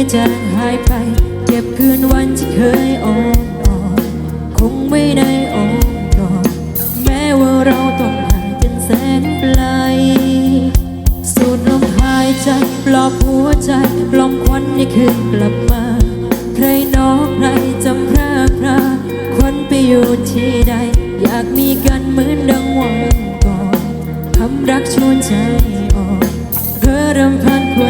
ไม่จางหายไป เก็บคืนวันที่เคยอ่อนอ่อนคงไม่ได้อ่อนกอนแม้ว่าเราต้องห่างกันแสนไกลสูดลมหายใจปลอบหัวใจปลอมควันในคืนกลับมา ใครนอกใครจำพรากพราควันไปอยู่ที่ใด อยากมีกันเหมือนดังวันก่อนคำรักชวนใจอ่อนเพื่อรำพันคว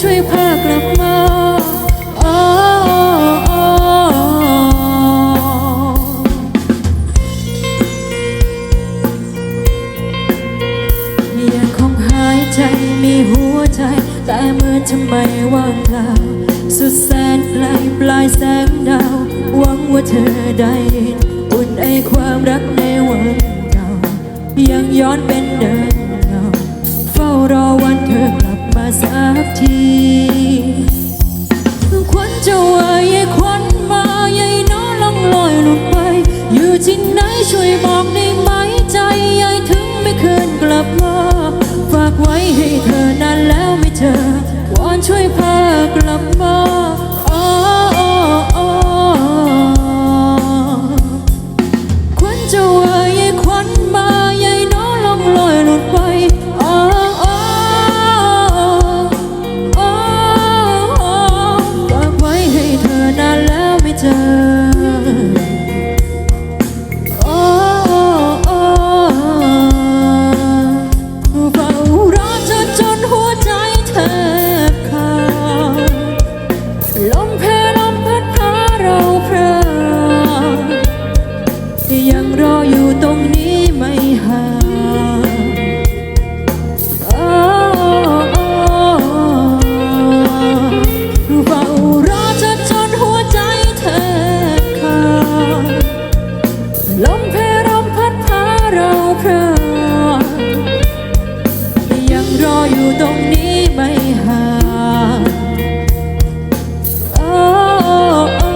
ช่วยพากลับมาอ้โอ้ยังคงหายใจมีหัวใจ แต่เมือทำไมว่างเปล่าสุดแสนไกลปลายแสงดาว หวังว่าเธอได้ยินอุ่นไอความรักในวันเก่ายังย้อนเป็นเดิม สักที พรายังรออยู่ตรงนี้ไม่ห่างโอ้โอ้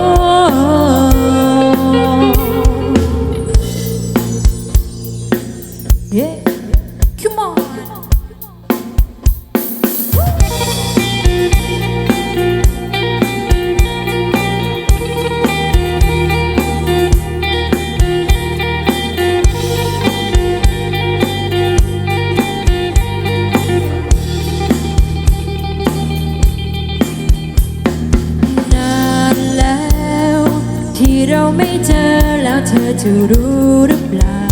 อจะรู้หรือเปล่า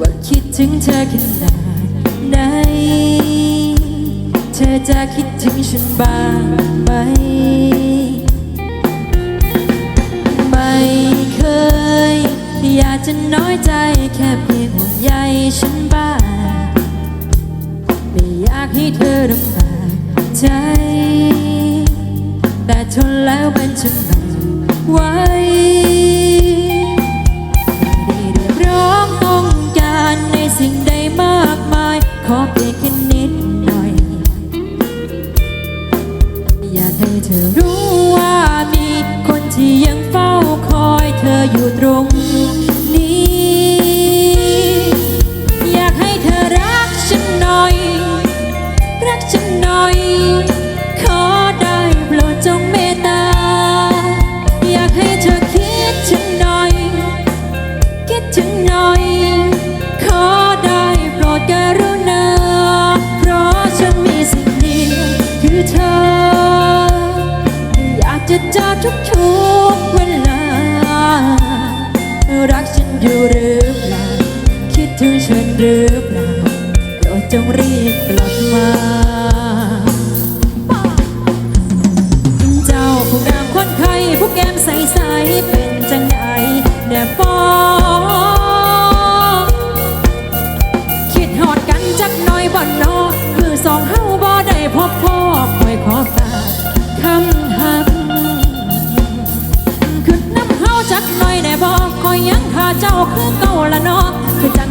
ว่าคิดถึงเธอขนาดไหน เธอจะคิดถึงฉันบ้างไหม ไม่เคย อยากจะน้อยใจแค่เพียงห่วงใยฉันบ้างไม่อยากให้เธอลำบากใจ แต่ทนแล้วมันจะไม่ไหว หรือเปล่าโปรดจงรีบกลับมา เจ้าผู้งามคนไข้ผู้แก้มใส ๆ เป็นจังไดแน่บอคิดหอดกันจักหน่อยบ่นอมือสองเฮาบ่ได้พบพ่อคอยขอฝากคำหักขึ้นน้ำเฮาจักหน่อยได้บ่คอยยังขาเจ้าคือเก่าละเนาะคือ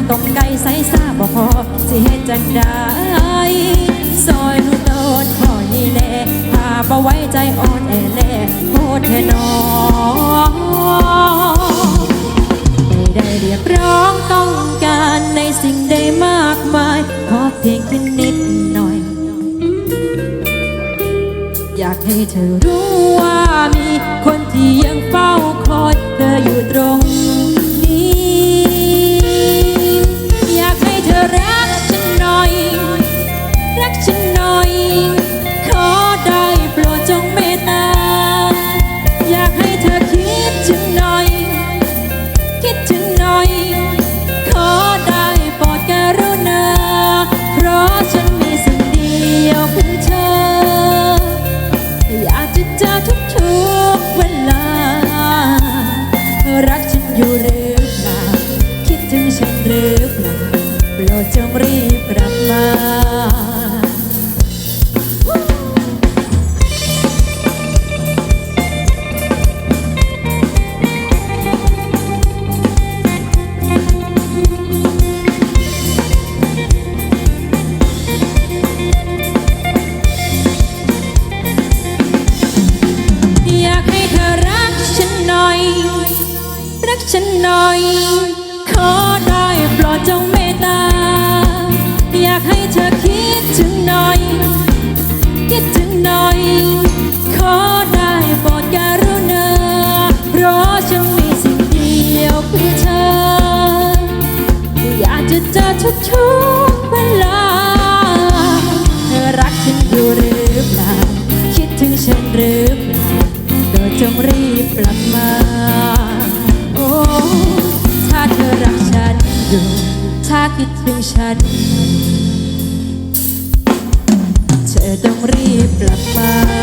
ตกไก่ใส่ซาบ่พอสิเฮ็ดจังได้ซอยหนูโตนพ่อใบ่ไว้ใจอ่อนแอแน่โทษเธอหนอไม่ได้เรียกร้องต้องการในสิ่งใดมากมาย ขอเพียงแค่นิดหน่อย อยากให้เธอรู้ว่ามีคนที่ยังเฝ้าคอยเธออยู่ตรง เจอทุกทุกๆเวลารักฉันอยู่หรือเปล่า คิดถึงฉันหรือเปล่าโปรดจงรีบกลับมา ฉันหน่อย ขอได้โปรดจงเมตตา อยากให้เธอคิดถึงหน่อย คิดถึงหน่อย ขอได้โปรดกรุณาเพราะฉันมีสิ่งเดียวคือเธออยากจะเจอทุกทุก คิดถึงฉัน เธอต้องรีบกลับมา